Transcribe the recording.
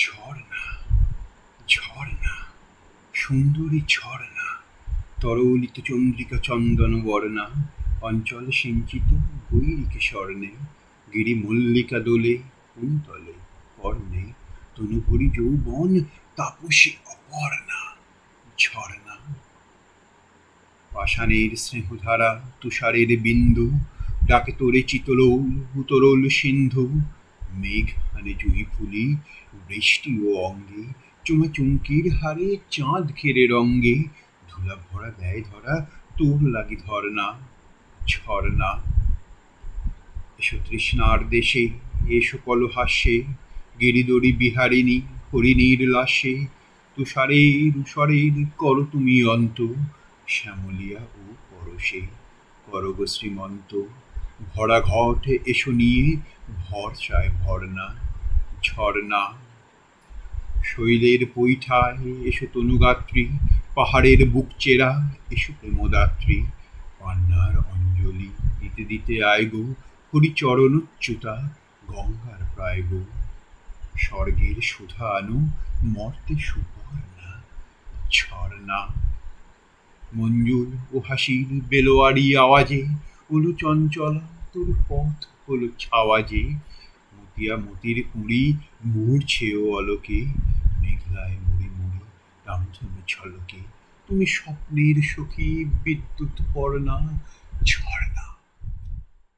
ঝর্ণা ঝর্ণা, সুন্দরী ঝর্ণা, তরলিত চন্দ্রিকা চন্দন বর্ণা, অঞ্চল সিঞ্চিত গৈরিকে স্বর্ণে গিরি মল্লিকা দোলে, কুন্তলে কর্ণে তনুভরি যৌবন তাপসী অপর্ণা, ঝর্ণা। পাষাণের স্নেহধারা তুষারের বিন্দু, ডাকে তোরে চিতলৌল উতরোল সিন্ধু মেঘ হানে জুহি ফুলি, বৃষ্টি ও অঙ্গে চুমা চুমকির হারে চাঁদ ঘেরে রঙ্গে ধুলা ভরা দেয় ধরা তোর লাগি ধর্ণা, ঝর্ণা। এসো তৃষ্ণার দেশে, এসো কলহাস্যে গিরিদড়ি বিহারিণী, হরিণীর লাশে, তুষারের উষরের কর তুমি অন্ত, শ্যামলিয়া ও পরশে, করগ শ্রীমন্ত। ভরা ঘট এসো নিয়ে ভরসায় ভরনা ঝর্ণা শৈলের পৈঠায় এসো তনুগাত্রী, পাহাড়ের বুক চেরা, এসো প্রেমদাত্রী। পান্নার অঞ্জলি দিতে দিতে আয় গো হরিচরণচ্যুতা গঙ্গার প্রায় গো। স্বর্গের সুধা আনু, মর্তে সুপর্ণা ঝর্ণা মঞ্জুর ও হাসির বেলোয়ারি আওয়াজে হলু চঞ্চলা তোর পথ হলো ছাওয়াজে, মতিয়া মতির কুঁড়ি মুড়ছে ও অলোকে, মেঘলায় মুড়ি মুড়ি রামধনু ছলকে তুমি স্বপ্নের সখী, বিদ্যুৎ পড় না ঝর্ণা